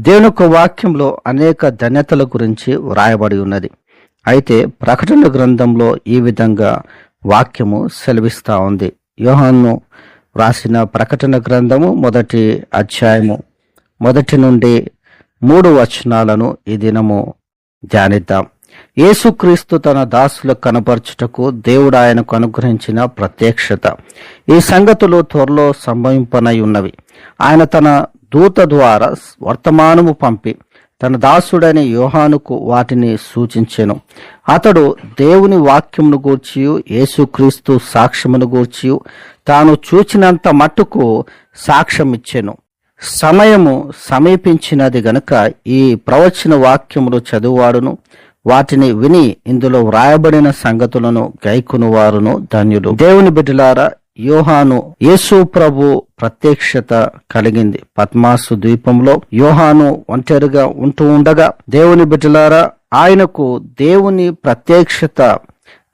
దేవుని యొక్క వాక్యంలో అనేక ధన్యతల గురించి వ్రాయబడి ఉన్నది. అయితే ప్రకటన గ్రంథంలో ఈ విధంగా వాక్యము సెలవిస్తా ఉంది. యోహాన్ను వ్రాసిన ప్రకటన గ్రంథము మొదటి అధ్యాయము. మొదటి నుండి మూడు వచనాలను ఈ దినము ధ్యానిద్దాం. యేసుక్రీస్తు తన దాసులకు కనపరచుటకు దేవుడు ఆయనకు అనుగ్రహించిన ప్రత్యక్షత. ఈ సంగతులు త్వరలో సంభవింపనై ఉన్నవి. ఆయన తన దూత ద్వారా వర్తమానము పంపి తన దాసుడైన యోహానుకు వాటిని సూచించెను. అతడు దేవుని వాక్యమును గూర్చి యేసుక్రీస్తు సాక్ష్యమును గూర్చి తాను చూచినంత మట్టుకు సాక్ష్యమిచ్చెను. సమయము సమీపించినది గనుక ఈ ప్రవచన వాక్యములు చదువువాడును. వాటిని విని ఇందులో వ్రాయబడిన సంగతులను గైకును వారును ధన్యుడు దేవుని బిడ్డలారా యోహాను యేసు ప్రభు ప్రత్యక్షత కలిగింది. పద్మాసు ద్వీపంలో యోహాను ఒంటరిగా ఉంటూ ఉండగా దేవుని బిడ్డలారా ఆయనకు దేవుని ప్రత్యక్షత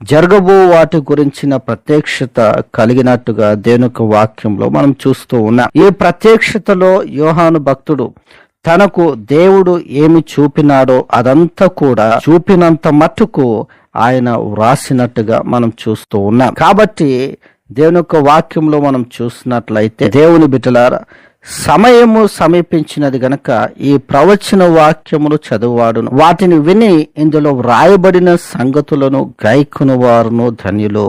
జరగబో వాటి గురించిన ప్రత్యక్షత కలిగినట్టుగా దేనుక వాక్యంలో మనం చూస్తూ ఉన్నాం. ఈ ప్రత్యక్షతలో యోహాను భక్తుడు తనకు దేవుడు ఏమి చూపినాడో అదంతా కూడా చూపినంత మట్టుకు ఆయన వ్రాసినట్టుగా మనం చూస్తూ ఉన్నాం. కాబట్టి దేవుని యొక్క వాక్యంలో మనం చూసినట్లయితే దేవుని బిడ్డలారా సమయము సమీపించినది గనక ఈ ప్రవచన వాక్యములు చదువువాడును. వాటిని విని ఇందులో వ్రాయబడిన సంగతులను గైకును వారును ధన్యులు.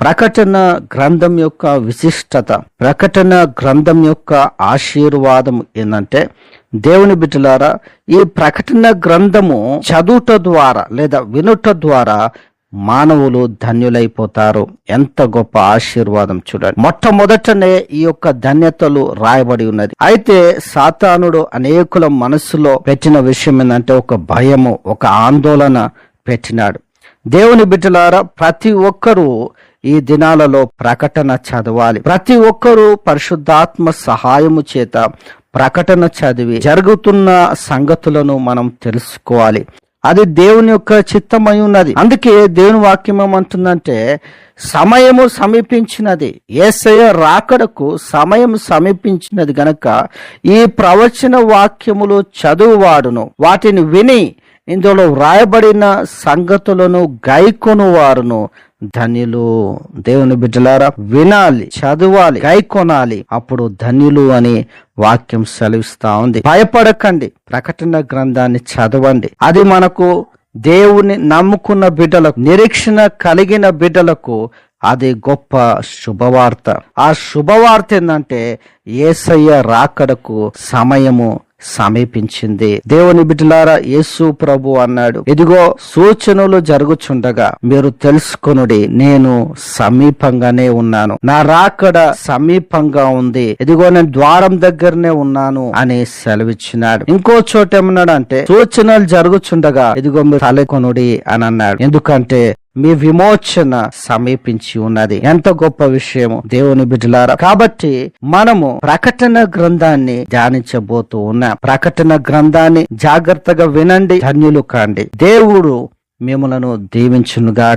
ప్రకటన గ్రంథం యొక్క విశిష్టత ప్రకటన గ్రంథం యొక్క ఆశీర్వాదం ఏంటంటే దేవుని బిడ్డలారా ఈ ప్రకటన గ్రంథము చదువుట ద్వారా లేదా వినుట ద్వారా మానవులు ధన్యులైపోతారు. ఎంత గొప్ప ఆశీర్వాదం చూడండి. మొట్టమొదటనే ఈ యొక్క ధన్యతలు రాయబడి ఉన్నది. అయితే సాతానుడు అనేకుల మనసులో పెట్టిన విషయం ఏంటంటే ఒక భయము ఒక ఆందోళన పెట్టినాడు. దేవుని బిడ్డలారా ప్రతి ఒక్కరూ ఈ దినాలలో ప్రకటన చదవాలి. ప్రతి ఒక్కరూ పరిశుద్ధాత్మ సహాయము చేత ప్రకటన చదివి జరుగుతున్న సంగతులను మనం తెలుసుకోవాలి. అది దేవుని యొక్క చిత్తమై ఉన్నది. అందుకే దేవుని వాక్యం ఏమంటుందంటే సమయము సమీపించినది. ఏసయ రాకడకు సమయం సమీపించినది గనక ఈ ప్రవచన వాక్యములు చదువువాడును. వాటిని విని ఇందులో వ్రాయబడిన సంగతులను గైకొను వారును ధనిలు దేవుని బిడ్డలారా వినాలి చదవాలి గైకొనాలి. అప్పుడు ధనిలు అని వాక్యం సెలవిస్తా ఉంది. భయపడకండి. ప్రకటన గ్రంథాన్ని చదవండి. అది మనకు దేవుని నమ్ముకున్న బిడ్డలకు నిరీక్షణ కలిగిన బిడ్డలకు అది గొప్ప శుభవార్త. ఆ శుభవార్త ఏంటంటే ఏసయ్య రాకడకు సమయము సమీపించింది. దేవుని బిడ్డలారా యేసు ప్రభు అన్నాడు ఇదిగో సూచనలు జరుగుచుండగా మీరు తెలుసుకొనుడి నేను సమీపంగానే ఉన్నాను. నా రాకడ సమీపంగా ఉంది. ఇదిగో నేను ద్వారం దగ్గరనే ఉన్నాను అని సెలవిచ్చినాడు. ఇంకో చోట ఏమన్నాడు అంటే సూచనలు జరుగుచుండగా ఇదిగో మీరు తలకొనుడి అని అన్నాడు. ఎందుకంటే మీ విమోచన సమీపించి ఉన్నది. ఎంత గొప్ప విషయము దేవుని బిడ్డలారా. కాబట్టి మనము ప్రకటన గ్రంథాన్ని ధ్యానించబోతూ ఉన్నాం. ప్రకటన గ్రంథాన్ని జాగ్రత్తగా వినండి ధన్యులు కాండి. దేవుడు మిమ్మలను దీవించునుగా